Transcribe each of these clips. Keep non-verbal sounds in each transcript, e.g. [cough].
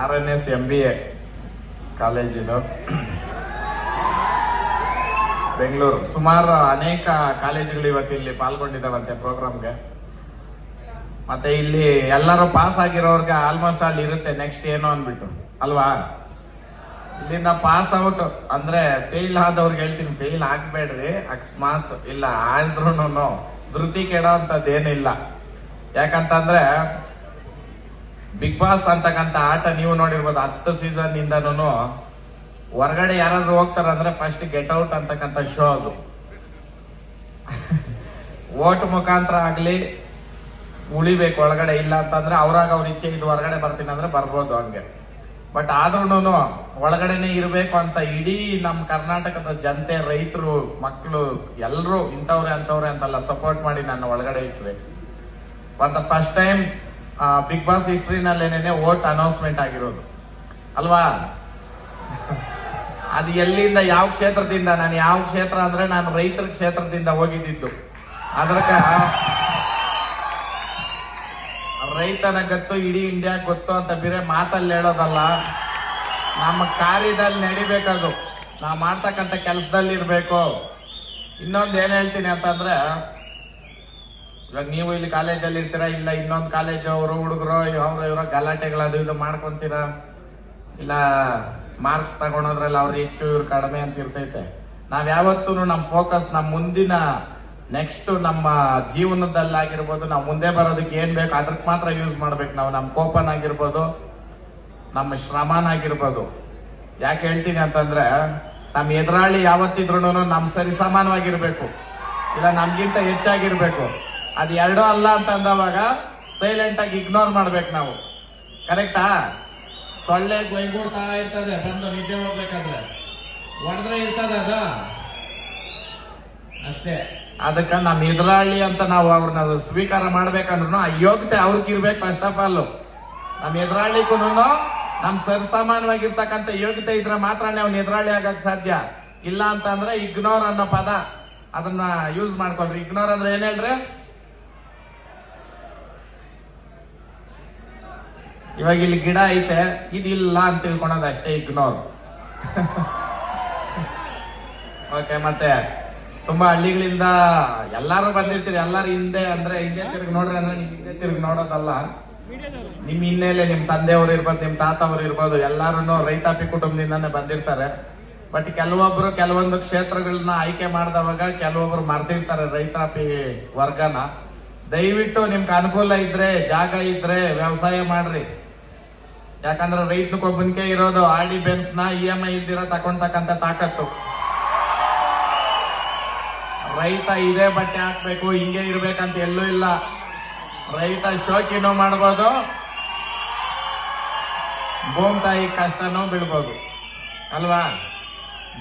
R N S M B A college ಇದು ಬೆಂಗಳೂರು. ಸುಮಾರು ಅನೇಕ ಕಾಲೇಜುಗಳು ಇವತ್ತು ಇಲ್ಲಿ ಪಾಲ್ಗೊಂಡಿದ್ದಾವಂತೆ ಪ್ರೋಗ್ರಾಮ್ಗೆ. ಮತ್ತೆ ಇಲ್ಲಿ ಎಲ್ಲರೂ ಪಾಸ್ ಆಗಿರೋರ್ಗೆ ಆಲ್ಮೋಸ್ಟ್ ಅಲ್ಲಿ ಇರುತ್ತೆ ನೆಕ್ಸ್ಟ್ ಏನು ಅನ್ಬಿಟ್ಟು ಅಲ್ವಾ? ಇಲ್ಲಿಂದ ಪಾಸ್ ಔಟ್ ಅಂದ್ರೆ ಫೇಲ್ ಆದವ್ರಿಗೆ ಹೇಳ್ತೀನಿ ಫೇಲ್ ಆಗ್ಬೇಡ್ರಿ. ಅಕಸ್ಮಾತ್ ಇಲ್ಲ ಆದ್ರೂನು ಧೃತಿ ಕೆಡೋ ಅಂತದ್ದೇನಿಲ್ಲ ಯಾಕಂತಂದ್ರೆ ಬಿಗ್ ಬಾಸ್ ಅಂತಕ್ಕಂಥ ಆಟ ನೀವು ನೋಡಿರ್ಬೋದು ಹತ್ತು ಸೀಸನ್ ಇಂದನೂ ಹೊರಗಡೆ ಯಾರಾದ್ರೂ ಹೋಗ್ತಾರಂದ್ರೆ ಫಸ್ಟ್ ಗೆಟ್ ಔಟ್ ಅಂತಕ್ಕಂಥ ಶೋ ಅದು. ಓಟ್ ಮುಖಾಂತರ ಆಗ್ಲಿ ಉಳಿಬೇಕು, ಒಳಗಡೆ ಇಲ್ಲ ಅಂತಂದ್ರೆ ಅವ್ರಾಗ ಅವ್ರ ಇಚ್ಛೆ ಇದು ಹೊರಗಡೆ ಬರ್ತೀನಿ ಅಂದ್ರೆ ಬರ್ಬೋದು ಹಂಗೆ. ಬಟ್ ಆದ್ರೂನು ಒಳಗಡೆನೆ ಇರಬೇಕು ಅಂತ ಇಡೀ ನಮ್ಮ ಕರ್ನಾಟಕದ ಜನತೆ, ರೈತರು ಮಕ್ಕಳು ಎಲ್ಲರೂ ಇಂಥವ್ರೆ ಅಂತವ್ರೆ ಅಂತಲ್ಲ ಸಪೋರ್ಟ್ ಮಾಡಿ ನನ್ನ ಒಳಗಡೆ ಇಟ್ಬೇಕು. ಒಂದು ಫಸ್ಟ್ ಟೈಮ್ ಬಿಗ್ ಬಾಸ್ ಹಿಸ್ಟ್ರಿನಲ್ಲೇನೆ ವೋಟ್ ಅನೌನ್ಸ್ಮೆಂಟ್ ಆಗಿರೋದು. ಅಲ್ವಾ? [laughs] ಅದು ಎಲ್ಲಿಂದ ಯಾವ ಕ್ಷೇತ್ರದಿಂದ, ನಾನು ಯಾವ ಕ್ಷೇತ್ರ ಅಂದ್ರೆ ನಾನು ರೈತರ ಕ್ಷೇತ್ರದಿಂದ ಹೋಗಿದ್ದಿದ್ದು ಅದಕ್ಕೆ ರೈತನ ಗೊತ್ತು ಇಡೀ ಇಂಡಿಯಾ ಗೊತ್ತು ಅಂತ ಬೇರೆ ಮಾತಲ್ಲಿ ಹೇಳೋದಲ್ಲ. ನಮ್ಮ ಕಾರ್ಯದಲ್ಲಿ ನಡಿಬೇಕದು. ನಾವು ಮಾಡ್ತಕ್ಕಂಥ ಕೆಲಸದಲ್ಲಿ ಇರಬೇಕು ಇನ್ನೊಂದು ಏನು ಹೇಳ್ತೀನಿ ಅಂತಂದ್ರೆ ಇವಾಗ ನೀವು ಇಲ್ಲಿ ಕಾಲೇಜಲ್ಲಿ ಇರ್ತೀರಾ? ಇಲ್ಲ, ಇನ್ನೊಂದು ಕಾಲೇಜ್ ಅವರು ಹುಡುಗರು, ಅವ್ರ ಇವರ ಗಲಾಟೆಗಳು ಅದು ಇದು ಮಾಡ್ಕೊಂತೀರಾ? ಇಲ್ಲ ಮಾರ್ಕ್ಸ್ ತಗೊಳೋದ್ರಲ್ಲಿ ಅವ್ರು ಹೆಚ್ಚು, ಇವ್ರು ಕಡಿಮೆ ಅಂತ ಇರ್ತೈತೆ. ನಾವ್ ಯಾವತ್ತೂ ನಮ್ಮ ಫೋಕಸ್ ನಮ್ಮ ಮುಂದಿನ ನೆಕ್ಸ್ಟ್ ನಮ್ಮ ಜೀವನದಲ್ಲಾಗಿರ್ಬೋದು, ನಾವು ಮುಂದೆ ಬರೋದಕ್ಕೆ ಏನ್ ಬೇಕು ಅದಕ್ಕೆ ಮಾತ್ರ ಯೂಸ್ ಮಾಡ್ಬೇಕು. ನಾವು ನಮ್ಮ ಕೋಪನಾಗಿರ್ಬೋದು ನಮ್ಮ ಶ್ರಮನಾಗಿರ್ಬೋದು ಯಾಕೆ ಹೇಳ್ತೀನಿ ಅಂತಂದ್ರೆ ನಮ್ಮ ಎದುರಾಳಿ ಯಾವತ್ತಿದ್ರು ನಮ್ ಸರಿ ಸಮಾನವಾಗಿರ್ಬೇಕು. ಇಲ್ಲ, ನಮ್ಗಿಂತ ಹೆಚ್ಚಾಗಿರ್ಬೇಕು. ಅದು ಎರಡೂ ಅಲ್ಲ ಅಂತ ಅಂದವಾಗ ಸೈಲೆಂಟ್ ಆಗಿ ಇಗ್ನೋರ್ ಮಾಡ್ಬೇಕು ನಾವು. ಕರೆಕ್ಟಾ ಸೊಳ್ಳೆ ಗೊಯ್ಗೂಡ್ತಾ ಇರ್ತದೆ, ಬಂದು ನಿದ್ದೆ ಹೋಗ್ಬೇಕಾದ್ರೆ. ಹೊಡೆದ್ರೆ ಇರ್ತದೆ ಅದ. ಅಷ್ಟೇ. ಅದಕ್ಕ ನಮ್ಮ ಎದುರಾಳಿ ಅಂತ ನಾವು ಅವ್ರನ್ನ ಸ್ವೀಕಾರ ಮಾಡ್ಬೇಕಂದ್ರು ಆ ಯೋಗ್ಯತೆ ಅವ್ರಿಗೆ ಇರ್ಬೇಕು ಫಸ್ಟ್ ಆಫ್ ಆಲ್ ನಮ್ಮ ಎದುರಾಳಿಗೂ ನಮ್ ಸರ್ಸಮಾನವಾಗಿರ್ತಕ್ಕಂಥ ಯೋಗ್ಯತೆ ಇದ್ರೆ ಮಾತ್ರ ಅವ್ನು ಎದುರಾಳಿ ಆಗಕ್ ಸಾಧ್ಯ. ಇಲ್ಲ ಅಂತಂದ್ರೆ ಇಗ್ನೋರ್ ಅನ್ನೋ ಪದ. ಅದನ್ನ ಯೂಸ್ ಮಾಡ್ಕೊಳ್ರಿ. ಇಗ್ನೋರ್ ಅಂದ್ರೆ ಏನ್ ಹೇಳ್ರಿ? ಇವಾಗ ಇಲ್ಲಿ ಗಿಡ ಐತೆ, ಇದಿಲ್ಲ ಅಂತ ತಿಳ್ಕೊಳೋದು ಅಷ್ಟೇ ಇಗ್ನೋರ್. ಓಕೆ ಮತ್ತೆ ತುಂಬಾ ಹಳ್ಳಿಗಳಿಂದ ಎಲ್ಲಾರು ಬಂದಿರ್ತೀರಿ, ಎಲ್ಲಾರು ಹಿಂದೆ ಅಂದ್ರೆ, ಹಿಂದೆ ತಿರ್ಗಿ ನೋಡ್ರಿ ಅಂದ್ರೆ ಹಿಂದೆ ತಿರ್ಗ ನೋಡೋದಲ್ಲ. ನಿಮ್ ಹಿನ್ನೆಲೆ ನಿಮ್ ತಂದೆಯವರು ಇರ್ಬೋದು, ನಿಮ್ ತಾತವ್ರು ಇರ್ಬೋದು ಎಲ್ಲಾರು ರೈತಾಪಿ ಕುಟುಂಬದಿಂದಾನೆ ಬಂದಿರ್ತಾರೆ. ಬಟ್ ಕೆಲವೊಬ್ರು ಕೆಲವೊಂದು ಕ್ಷೇತ್ರಗಳನ್ನ ಆಯ್ಕೆ ಮಾಡಿದವಾಗ ಕೆಲವೊಬ್ರು ಮರ್ತಿರ್ತಾರೆ ರೈತಾಪಿ ವರ್ಗನ. ದಯವಿಟ್ಟು ನಿಮ್ಗೆ ಅನುಕೂಲ ಇದ್ರೆ, ಜಾಗ ಇದ್ರೆ ವ್ಯವಸಾಯ ಮಾಡ್ರಿ. ಯಾಕಂದ್ರೆ ರೈತನಿಗೊಬ್ಬನಿಗೆ ಇರೋದು ಆಡಿ ಬೆನ್ಸ್ನ ಇ ಎಂ ಐ ಇದ್ದಿರೋ ತಕೊಂಡ್ತಕ್ಕಂತ ತಾಕತ್ತು. ರೈತ ಇದೇ ಬಟ್ಟೆ ಹಾಕ್ಬೇಕು, ಹಿಂಗೆ ಇರ್ಬೇಕಂತ ಎಲ್ಲೂ ಇಲ್ಲ. ರೈತ ಶೋಕಿನೂ ಮಾಡ್ಬೋದು. ಭೂಮ್ ತಾಯಿ ಕಷ್ಟನೂ ಬಿಡ್ಬೋದು ಅಲ್ವಾ?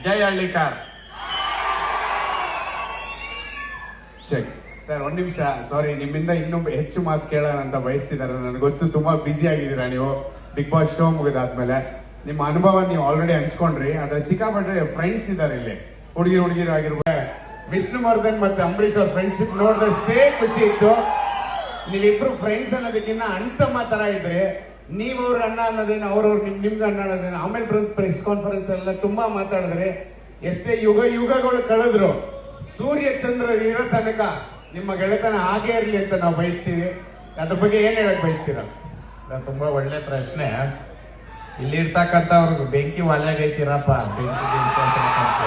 ಜೈ ಹಳ್ಳಿಕಾರ್. ಚೆಕ್. ಸರ್, ಒಂದ್ ನಿಮಿಷ. ಸಾರಿ ನಿಮ್ಮಿಂದ ಇನ್ನೂ ಹೆಚ್ಚು ಮಾತು ಕೇಳೋಣ ಅಂತ ಬಯಸ್ತಿದ್ದಾರೆ. ನನಗೆ ಗೊತ್ತು ತುಂಬಾ ಬ್ಯುಸಿ ಆಗಿದ್ದೀರಾ ನೀವು? ಬಿಗ್ ಬಾಸ್ ಶೋ ಮುಗಿದಾದ್ಮೇಲೆ. ನಿಮ್ಮ ಅನುಭವ ನೀವು ಆಲ್ರೆಡಿ ಹಂಚ್ಕೊಂಡ್ರಿ. ಆದ್ರೆ ಸಿಕ್ಕಾಪಟ್ಟೆ ಫ್ರೆಂಡ್ಸ್ ಇದ್ದಾರೆ ಇಲ್ಲಿ. ಹುಡುಗಿ ಹುಡುಗಿರು ಆಗಿರ್ಬೋದು. ವಿಷ್ಣುವರ್ಧನ್ ಮತ್ತೆ ಅಂಬರೀಶ್ ಅವ್ರ ಫ್ರೆಂಡ್ಶಿಪ್ ನೋಡಿದಷ್ಟೇ ಖುಷಿ ಇತ್ತು. ನೀವಿಬ್ರು ಫ್ರೆಂಡ್ಸ್ ಅನ್ನೋದಕ್ಕಿಂತ ಅಣ್ತಮ್ಮ ತರ ಇದ್ರಿ ಅವ್ರ ಅಣ್ಣ ಅನ್ನೋದೇನು ಅವ್ರವ್ರು ನಿಮ್, ನಿಮ್ಗೆ ಅಣ್ಣ ಅನ್ನೋದೇನು, ಆಮೇಲೆ ಪ್ರೆಸ್ ಕಾನ್ಫರೆನ್ಸ್ ಎಲ್ಲ ತುಂಬಾ ಮಾತಾಡಿದ್ರಿ ಎಷ್ಟೇ ಯುಗ, ಯುಗಗಳು ಕಳೆದ್ರು, ಸೂರ್ಯ, ಚಂದ್ರ ಇರೋ ತನಕ ನಿಮ್ಮ ಗೆಳೆತನ ಹಾಗೆ ಇರಲಿ ಅಂತ ನಾವು ಬಯಸ್ತೀವಿ. ಅದ್ರ ಬಗ್ಗೆ ಏನ್ ಹೇಳಕ್ ಬಯಸ್ತೀರಾ? ತುಂಬಾ ಒಳ್ಳೆ ಪ್ರಶ್ನೆ. ಇಲ್ಲಿ ಇರ್ತಕ್ಕಂಥವ್ರಿಗೆ ಬೆಂಕಿ ಒಲೆಗೈತಿರಪ್ಪ, ಬೆಂಕಿ ಬೆಂಕಿ ಅಂತ.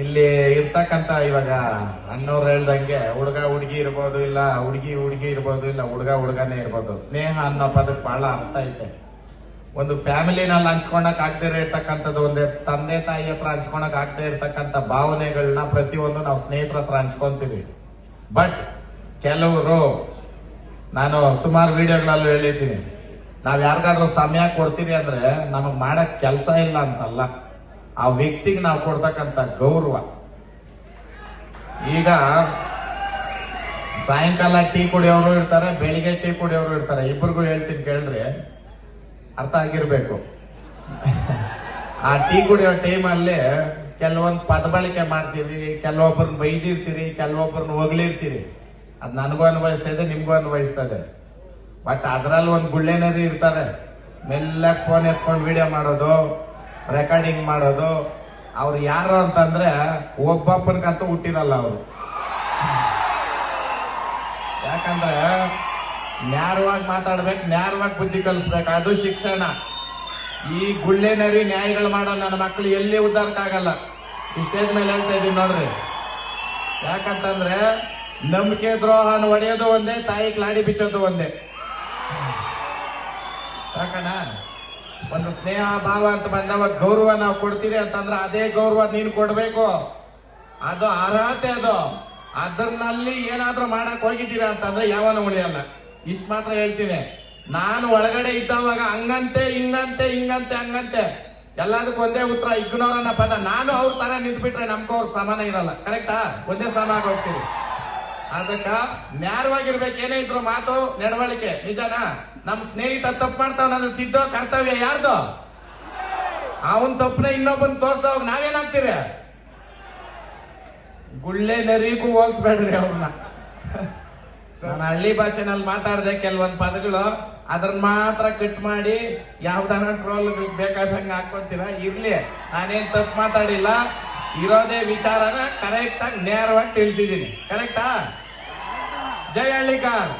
ಇಲ್ಲಿ ಇರ್ತಕ್ಕಂತ ಇವಾಗ ಅಣ್ಣವ್ರು ಹೇಳ್ದಂಗೆ ಹುಡುಗ ಹುಡುಗಿ ಇರ್ಬೋದು ಇಲ್ಲ, ಹುಡುಗಿ ಹುಡುಗಿ ಇರ್ಬೋದು ಇಲ್ಲ, ಹುಡುಗ ಹುಡುಗನೇ ಇರ್ಬೋದು. ಸ್ನೇಹ ಅನ್ನೋ ಪದಕ್ಕೆ ಬಹಳ ಅರ್ಥ ಐತೆ. ಒಂದು ಫ್ಯಾಮಿಲಿನಲ್ಲಿ ಹಂಚ್ಕೊಳಕ್ ಆಗದೆ ಇರತಕ್ಕಂಥದ್ದು, ಒಂದು ತಂದೆ ತಾಯಿ ಹತ್ರ ಹಂಚ್ಕೊಳಕ್ ಆಗದೆ ಇರ್ತಕ್ಕಂಥ ಭಾವನೆಗಳನ್ನ ಪ್ರತಿಯೊಂದು ನಾವು ಸ್ನೇಹಿತರ ಹತ್ರ ಹಂಚ್ಕೊಂತೀವಿ. ಬಟ್ ಕೆಲವರು, ನಾನು ಸುಮಾರು ವಿಡಿಯೋಗಳಲ್ಲೂ ಹೇಳಿದ್ದೀನಿ, ನಾವ್ ಯಾರಿಗಾದ್ರೂ ಸಮಯ ಕೊಡ್ತೀವಿ ಅಂದ್ರೆ ನಮಗ್ ಮಾಡಕ್ ಕೆಲಸ ಇಲ್ಲ ಅಂತಲ್ಲ. ಆ ವ್ಯಕ್ತಿಗೆ ನಾವು ಕೊಡ್ತಕ್ಕಂಥ ಗೌರವ. ಈಗ ಸಾಯಂಕಾಲ ಟೀ ಕುಡಿಯೋರು ಇರ್ತಾರೆ, ಬೆಳಿಗ್ಗೆ ಟೀ ಕುಡಿಯೋರು ಇರ್ತಾರೆ. ಇಬ್ಬರಿಗೂ ಹೇಳ್ತೀನಿ ಕೇಳ್ರಿ. ಅರ್ಥ ಆಗಿರ್ಬೇಕು. ಆ ಟೀ ಕುಡಿಯೋ ಟೈಮಲ್ಲಿ ಕೆಲವೊಂದು ಪದ ಬಳಕೆ ಮಾಡ್ತೀವಿ ಕೆಲವೊಬ್ಬರನ್ನ ಬೈದಿರ್ತೀರಿ ಕೆಲವೊಬ್ಬರನ್ನ ಹೊಗಳಿರ್ತೀರಿ ಅದು ನನಗೂ ಅನ್ವಯಿಸ್ತಾ ಇದೆ, ನಿಮಗೂ ಅನ್ವಯಿಸ್ತಾ ಇದೆ. ಬಟ್ ಅದ್ರಲ್ಲಿ ಒಂದು ಗುಳ್ಳೆನರಿ ಇರ್ತಾರೆ. ಮೆಲ್ಲಕ್ಕೆ ಫೋನ್ ಎತ್ಕೊಂಡು ವಿಡಿಯೋ ಮಾಡೋದು ರೆಕಾರ್ಡಿಂಗ್ ಮಾಡೋದು. ಅವ್ರು ಯಾರು ಅಂತಂದ್ರೆ ಒಬ್ಬಪ್ಪನಿಗಂತೂ ಹುಟ್ಟಿರಲ್ಲ ಅವರು. ಯಾಕಂದ್ರೆ ನ್ಯಾರವಾಗಿ ಮಾತಾಡ್ಬೇಕು, ನ್ಯಾರವಾಗಿ ಬುದ್ಧಿ ಕಲಿಸ್ಬೇಕು. ಅದು ಶಿಕ್ಷಣ. ಈ ಗುಳ್ಳೆನರಿ ನ್ಯಾಯಗಳು ಮಾಡೋ ನನ್ನ ಮಕ್ಕಳು ಎಲ್ಲಿ ಉದ್ದಾರಕ್ಕಾಗಲ್ಲ. ಈ ಸ್ಟೇಜ್ ಮೇಲೆ ಹೇಳ್ತಾ ಇದೀನಿ ನೋಡ್ರಿ. ಯಾಕಂತಂದ್ರೆ, ನಂಬಿಕೆ ದ್ರೋಹನ ಒಡೆಯೋದು ಒಂದೇ, ತಾಯಿ ಕ್ಲಾಡಿ ಬಿಚ್ಚೋದು ಒಂದೇ. ಯಾಕಣ್ಣ? ಒಂದು ಸ್ನೇಹ, ಭಾವ ಅಂತ ಬಂದವ ಗೌರವ ನಾವು ಕೊಡ್ತೀರಿ ಅಂತಂದ್ರೆ ಅದೇ ಗೌರವ ನೀನು ಕೊಡಬೇಕು. ಅದು ಅರ್ಹತೆ ಅದು. ಅದರಲ್ಲಿ ಏನಾದ್ರೂ ಮಾಡಕ್ ಹೋಗಿದ್ದೀರಾ ಅಂತಂದ್ರೆ ಯಾವನ ಉಳಿಯಲ್ಲ. ಇಷ್ಟ ಮಾತ್ರ ಹೇಳ್ತೀನಿ. ನಾನು ಒಳಗಡೆ ಇದ್ದವಾಗ ಹಂಗಂತೆ, ಹಿಂಗಂತೆ ಹಿಂಗಂತೆ, ಹಂಗಂತೆ. ಎಲ್ಲದಕ್ಕೂ ಒಂದೇ ಉತ್ತರ ಇಗ್ನೋರ್ ಅನ್ನೋ ಪದ. ನಾನು ಅವ್ರ ತರ ನಿಂತ್ಬಿಟ್ರೆ ನಮ್ಗೂ ಅವ್ರ ಸಮಾನ ಇರಲ್ಲ. ಕರೆಕ್ಟಾ ಒಂದೇ ಸಮಾನ ಹೋಗ್ತೀವಿ ಅದಕ್ಕ ನ್ಯಾರವಾಗಿರ್ಬೇಕು. ಏನೇ ಇದ್ರು ಮಾತು, ನಡವಳಿಕೆ. ನಿಜನಾ? ನಮ್ ಸ್ನೇಹಿತ ತಪ್ಪು ಮಾಡ್ತಾವ ತಿದ್ದೋ ಕರ್ತವ್ಯ ಯಾರ್ದು? ಅವನ್ ತಪ್ಪನ ಇನ್ನೊಬ್ಬನ್ ತೋರ್ಸ್ದವಾಗ ನಾವೇನಾಗ್ತೀರಿ ಗುಳ್ಳೆ ನರಿಗೂ ಹೋಲ್ಸ್ಬೇಡ್ರಿ ಅವ್ರನ್ನ ನಾನು ಹಳ್ಳಿ ಭಾಷೆನಲ್ಲಿ ಮಾತಾಡಿದೆ ಕೆಲವೊಂದು ಪದಗಳು ಅದನ್ನ ಮಾತ್ರ ಕಟ್ ಮಾಡಿ ಯಾವ್ದಾನ ಟ್ರೋಲ್ ಬೇಕಾದಂಗೆ ಹಾಕೊಂತೀರ? ಇರ್ಲಿ, ನಾನೇನ್ ತಪ್ಪು ಮಾತಾಡಿಲ್ಲ. ಇರೋದೇ ವಿಚಾರನ ಕರೆಕ್ಟ್ ಆಗಿ ನೇರವಾಗಿ ತಿಳಿಸಿದೀನಿ ಕರೆಕ್ಟಾ ಜೈ ಹಳ್ಳಿಕಾರ್